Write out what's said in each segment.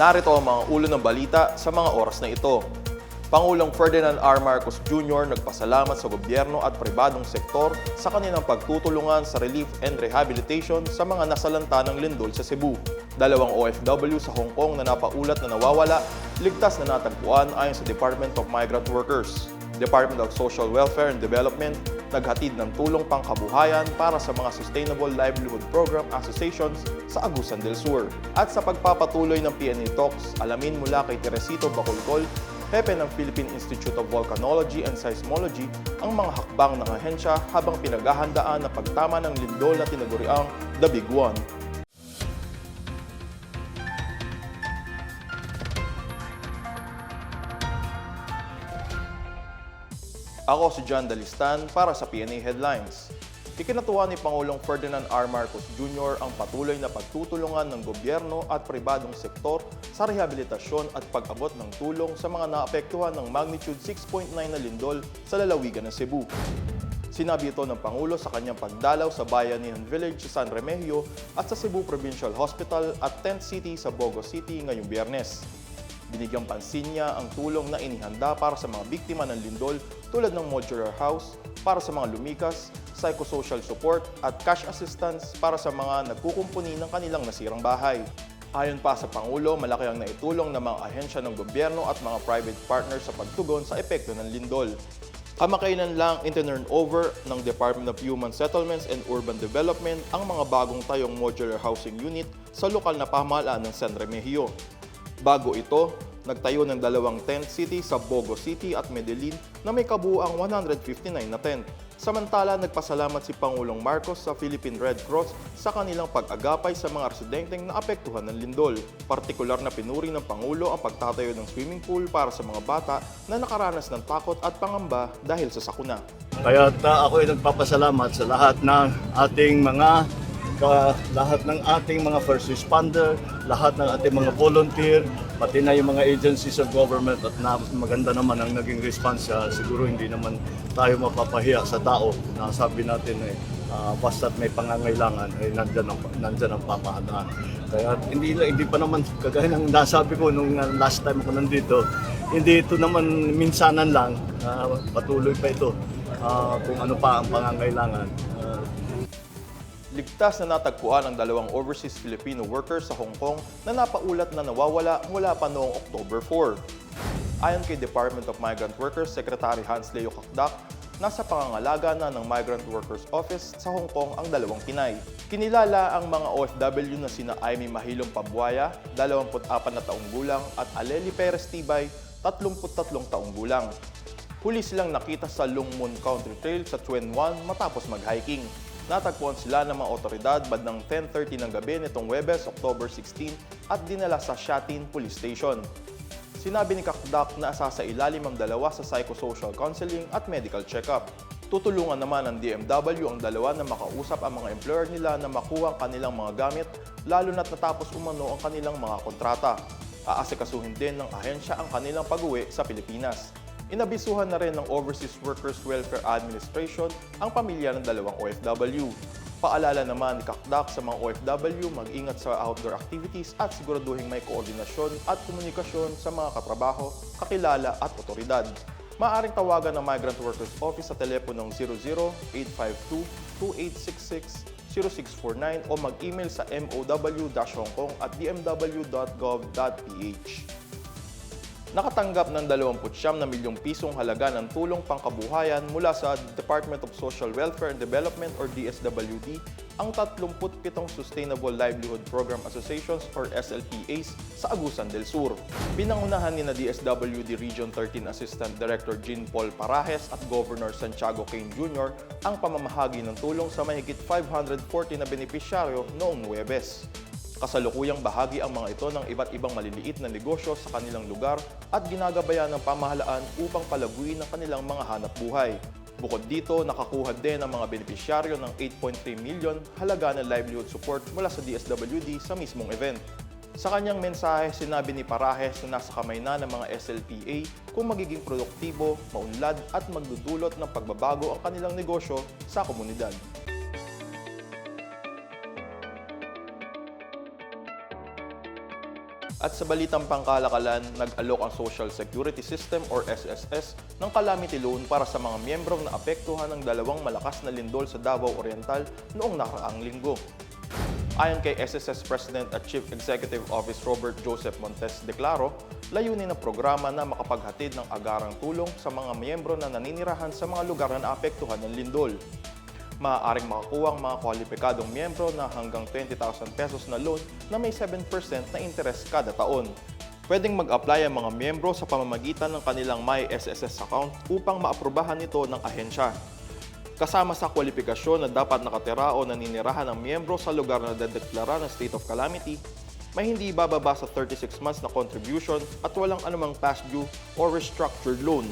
Narito ang mga ulo ng balita sa mga oras na ito. Pangulong Ferdinand R. Marcos Jr. nagpasalamat sa gobyerno at pribadong sektor sa kanilang pagtutulungan sa relief and rehabilitation sa mga nasalanta ng lindol sa Cebu. Dalawang OFW sa Hong Kong na napaulat na nawawala, ligtas na natagpuan ayon sa Department of Migrant Workers. Department of Social Welfare and Development naghatid ng tulong pangkabuhayan para sa mga Sustainable Livelihood Program Associations sa Agusan del Sur. At sa pagpapatuloy ng PNA Talks, alamin mula kay Teresito Bacolcol, Hepe ng Philippine Institute of Volcanology and Seismology ang mga hakbang ng ahensya habang pinaghahandaan ng pagtama ng lindol na tinaguriang The Big One. Ako si John Dalistan para sa PNA Headlines. Ikinatuwa ni Pangulong Ferdinand R. Marcos Jr. ang patuloy na pagtutulungan ng gobyerno at pribadong sektor sa rehabilitasyon at pag-abot ng tulong sa mga naapektuhan ng magnitude 6.9 na lindol sa lalawigan ng Cebu. Sinabi ito ng Pangulo sa kanyang pagdalaw sa Bayanihan Village sa San Remigio at sa Cebu Provincial Hospital at Tent City sa Bogo City ngayong biyernes. Binigyang pansin niya ang tulong na inihanda para sa mga biktima ng lindol tulad ng modular house, para sa mga lumikas, psychosocial support at cash assistance para sa mga nagkukumpuni ng kanilang nasirang bahay. Ayon pa sa Pangulo, malaki ang naitulong ng mga ahensya ng gobyerno at mga private partners sa pagtugon sa epekto ng lindol. Kamakailan lang itinurn over ng Department of Human Settlements and Urban Development ang mga bagong tayong modular housing unit sa lokal na pamahalaan ng San Remigio. Bago ito, nagtayo ng dalawang tent city sa Bogo City at Medellin na may kabuuang 159 na tent. Samantala, nagpasalamat si Pangulong Marcos sa Philippine Red Cross sa kanilang pag-agapay sa mga residenteng naapektuhan ng lindol. Partikular na pinuri ng Pangulo ang pagtatayo ng swimming pool para sa mga bata na nakaranas ng takot at pangamba dahil sa sakuna. Kaya ako ay nagpapasalamat sa lahat ng ating mga ka, lahat ng ating mga first responder, lahat ng ating mga volunteer, pati na yung mga agencies of government at na, maganda naman ang naging response siya. Siguro hindi naman tayo mapapahiya sa tao na sabi natin eh, ah, basta't may pangangailangan ay nandyan ang, nandyan ang pamahalaan. Kaya hindi, hindi pa naman, kagaya ng nasabi ko nung ah, last time ko nandito, hindi ito naman minsanan lang, ah, patuloy pa ito ah, kung ano pa ang pangangailangan. Ah, Ligtas na natagpuan ang dalawang overseas Filipino workers sa Hong Kong na napaulat na nawawala mula pa noong October 4. Ayon kay Department of Migrant Workers Secretary Hans Leo Kakdak, nasa pangangalaga na ng Migrant Workers Office sa Hong Kong ang dalawang Pinay. Kinilala ang mga OFW na sina Aimee Mahilong Pabuaya, 24 na taong gulang, at Aleli Perez Tibay, 33 taong gulang. Huli silang nakita sa Lungmun Country Trail sa Tuen Wan matapos mag-hiking. Natagpuan sila ng mga otoridad bandang 10.30 ng gabi nitong Webes, October 16 at dinala sa Shatin Police Station. Sinabi ni Kakdak na asa sa ilalim ang dalawa sa psychosocial counseling at medical check-up. Tutulungan naman ng DMW ang dalawa na makausap ang mga employer nila na makuha ang kanilang mga gamit lalo na't natapos umano ang kanilang mga kontrata. Aasikasuhin din ng ahensya ang kanilang pag-uwi sa Pilipinas. Inabisuhan na rin ng Overseas Workers Welfare Administration ang pamilya ng dalawang OFW. Paalala naman ni Kakdak sa mga OFW mag-ingat sa outdoor activities at siguraduhin may koordinasyon at komunikasyon sa mga katrabaho, kakilala at otoridad. Maaring tawagan ng Migrant Workers Office sa teleponong 00-852-2866 0649 o mag-email sa mow-hongkong at dmw.gov.ph. Nakatanggap ng 29 na milyong pisong halaga ng tulong pangkabuhayan mula sa Department of Social Welfare and Development or DSWD ang 37 Sustainable Livelihood Program Associations or SLPAs sa Agusan del Sur. Pinangunahan ni na DSWD Region 13 Assistant Director Jean Paul Parajes at Governor Santiago Kane Jr. ang pamamahagi ng tulong sa mahigit 540 na benepisyaryo noong Huwebes. Kasalukuyang bahagi ang mga ito ng iba't ibang maliliit na negosyo sa kanilang lugar at ginagabayan ng pamahalaan upang palaguin ang kanilang mga hanap buhay. Bukod dito, nakakuha din ang mga benepisyaryo ng 8.3 million halaga ng livelihood support mula sa DSWD sa mismong event. Sa kanyang mensahe, sinabi ni Parajes na nasa kamay na ng mga SLPA kung magiging produktibo, maunlad at magdudulot ng pagbabago ang kanilang negosyo sa komunidad. At sa balitang pangkalakalan, nag-alok ang Social Security System or SSS ng calamity loan para sa mga miyembrong naapektuhan ng dalawang malakas na lindol sa Davao Oriental noong nakaraang linggo. Ayon kay SSS President at Chief Executive Office Robert Joseph Montes Declaro, layunin ng programa na makapaghatid ng agarang tulong sa mga miyembro na naninirahan sa mga lugar na naapektuhan ng lindol. Maaaring makakuha ang mga kwalipikadong miyembro na hanggang 20,000 pesos na loan na may 7% na interest kada taon. Pwedeng mag-apply ang mga miyembro sa pamamagitan ng kanilang My SSS account upang maaprubahan ito ng ahensya. Kasama sa kwalifikasyon na dapat nakatira o naninirahan ng miyembro sa lugar na dedeklara ng state of calamity, may hindi bababa sa 36 months na contribution at walang anumang past due or restructured loan.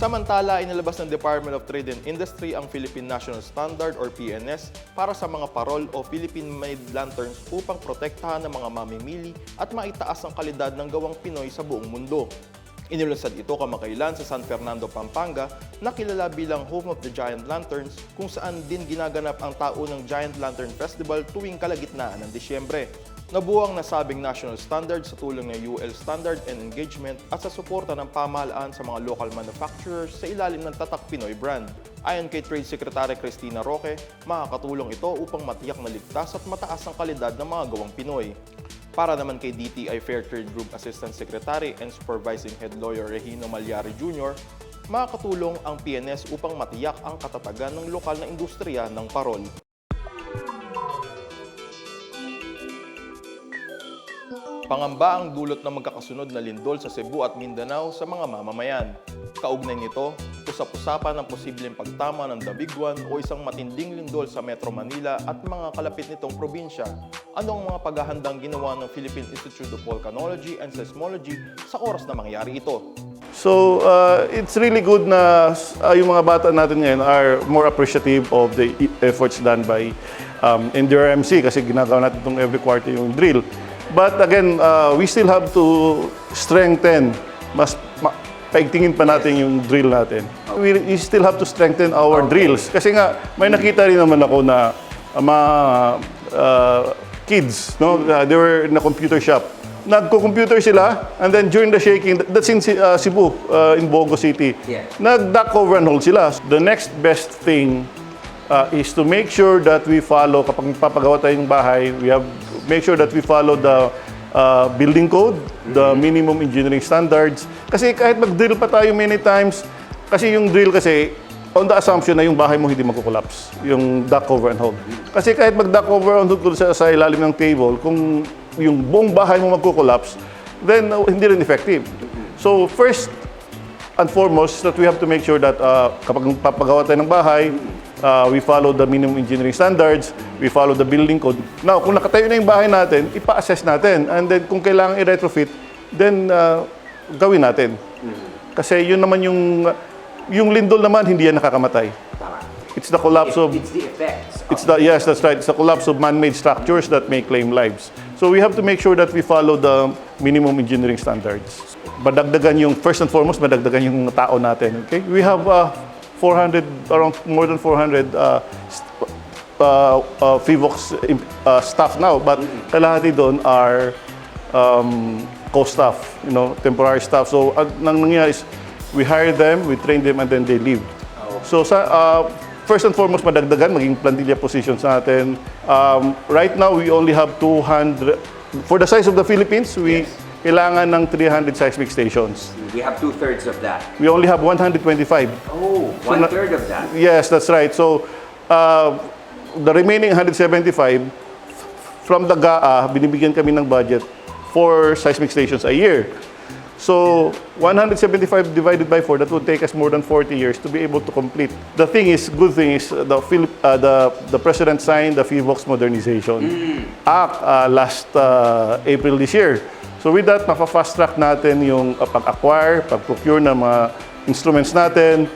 Samantala, inilabas ng Department of Trade and Industry ang Philippine National Standard or PNS para sa mga parol o Philippine-made lanterns upang protektahan ng mga mamimili at maitaas ang kalidad ng gawang Pinoy sa buong mundo. Inilunsad ito kamakailan sa San Fernando, Pampanga na kilala bilang Home of the Giant Lanterns kung saan din ginaganap ang taunang Giant Lantern Festival tuwing kalagitnaan ng Disyembre. Nabuo ang nasabing national standard sa tulong ng UL Standard and Engagement at sa suporta ng pamahalaan sa mga local manufacturers sa ilalim ng Tatak Pinoy brand. Ayon kay Trade Secretary Cristina Roque, makakatulong ito upang matiyak na ligtas at mataas ang kalidad ng mga gawang Pinoy. Para naman kay DTI Fair Trade Group Assistant Secretary and Supervising Head Lawyer Regino Malyari Jr., makakatulong ang PNS upang matiyak ang katatagan ng lokal na industriya ng parol. Pangamba ang dulot ng magkakasunod na lindol sa Cebu at Mindanao sa mga mamamayan. Kaugnay nito, usap-usapan ang posibleng pagtama ng Dabiguan o isang matinding lindol sa Metro Manila at mga kalapit nitong probinsya. Ano ang mga paghahandang ginawa ng Philippine Institute of Volcanology and Seismology sa oras na mangyari ito? So, uh, it's really good na uh, yung mga bata natin ngayon are more appreciative of the e- efforts done by um, NDRMC kasi ginagawa natin itong every quarter yung drill. But again, uh, we still have to strengthen, mas ma- paigtingin pa natin yung drill natin. We, we still have to strengthen our drills. Kasi nga, may nakita rin naman ako na uh, mga uh, kids, no? Uh, they were in a computer shop. Nagko-computer sila, and then during the shaking, that's in uh, Cebu, uh, in Bogo City. Yeah. Nag-duck over and hold sila. The next best thing uh, is to make sure that we follow, kapag papagawa tayong bahay, we have make sure that we follow the uh, building code, the minimum engineering standards. Kasi kahit mag-drill pa tayo many times, kasi yung drill kasi, on the assumption na yung bahay mo hindi magko-collapse, yung duck over and hold. Kasi kahit mag-duck over and hold sa, sa ilalim ng table, kung yung buong bahay mo magko-collapse, then uh, hindi rin effective. So first, and foremost that we have to make sure that uh, kapag papagawa tayo ng bahay, uh, we follow the minimum engineering standards, we follow the building code. Now, kung nakatayo na yung bahay natin, ipa-assess natin. And then kung kailangan i-retrofit, then uh, gawin natin. Kasi yun naman yung, yung lindol naman, hindi yan nakakamatay. It's the collapse of It's the effects. It's the yes, that's right. It's the collapse of man-made structures that may claim lives. So we have to make sure that we follow the minimum engineering standards. Madagdagan yung first and foremost, madagdagan yung tao natin. Okay, we have uh, 400 around more than 400 uh, uh, uh, FIVOX uh, staff now, but kalahati doon are um, co-staff, you know, temporary staff. So ang nang nangyayari is we hire them, we train them, and then they leave. So sa uh, first and foremost madagdagan maging plantilla positions natin. Um, right now we only have 200 for the size of the Philippines, we Yes. Kailangan ng 300 seismic stations. We have two thirds of that. We only have 125. Oh, one third of that. Yes, that's right. So uh, the remaining 175 from the GAA binibigyan kami ng budget for seismic stations a year. So 175 divided by 4, that would take us more than 40 years to be able to complete. The thing is, good thing is, the, uh, the, the President signed the FIVOX Modernization Act uh, last uh, April this year. So with that, mapa-fast track natin yung uh, pag-acquire, pag-procure ng mga instruments natin,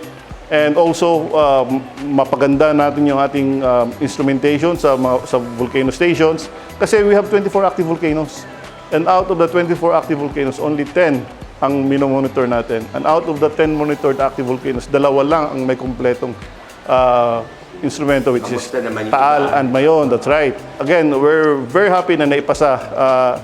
and also um, mapaganda natin yung ating um, instrumentation sa, mga, sa volcano stations kasi we have 24 active volcanoes. And out of the 24 active volcanoes, only 10 ang minomonitor natin. And out of the 10 monitored active volcanoes, dalawa lang ang may kumpletong uh, instrumento which is Taal and Mayon. That's right. Again, we're very happy na naipasa uh,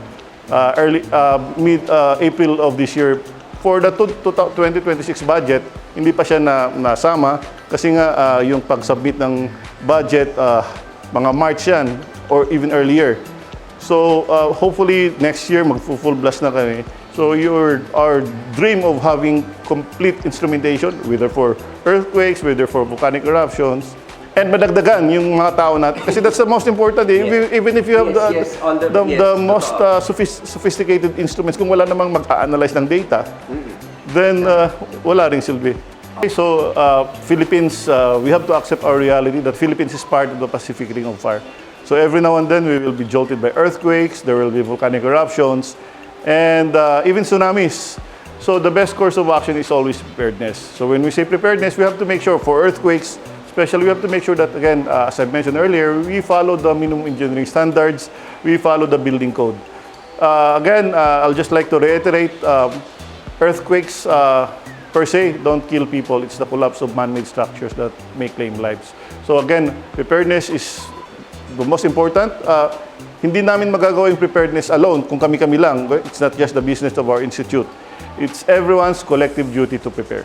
uh, early uh, mid uh, April of this year for the two- two- 2026 budget hindi pa siya na nasama kasi nga uh, yung pag-submit ng budget uh, mga March yan or even earlier. So uh, hopefully next year mag-full blast na kami. So your our dream of having complete instrumentation whether for earthquakes, whether for volcanic eruptions and madagdagan yung mga tao natin kasi that's the most important eh. Even- even if you have Yes, the yes, the- the, yes, the most uh, sophis- sophisticated instruments kung wala namang mag-analyze ng data then uh, wala ring silbi. Okay, so uh, Philippines, uh, we have to accept our reality that Philippines is part of the Pacific Ring of Fire. So every now and then we will be jolted by earthquakes, there will be volcanic eruptions, and uh, even tsunamis. So the best course of action is always preparedness. So when we say preparedness, we have to make sure for earthquakes, especially we have to make sure that again, uh, as I mentioned earlier, we follow the minimum engineering standards, we follow the building code. Uh, again, uh, I'll just like to reiterate, um, earthquakes uh, per se don't kill people. It's the collapse of man-made structures that may claim lives. So again, preparedness is the most important. Uh, hindi namin magagawa yung preparedness alone kung kami-kami lang. It's not just the business of our institute. It's everyone's collective duty to prepare.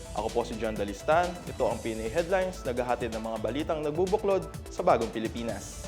Ako po si John Dalistan. Ito ang PNA Headlines, naghahatid ng mga balitang nagbubuklod sa bagong Pilipinas.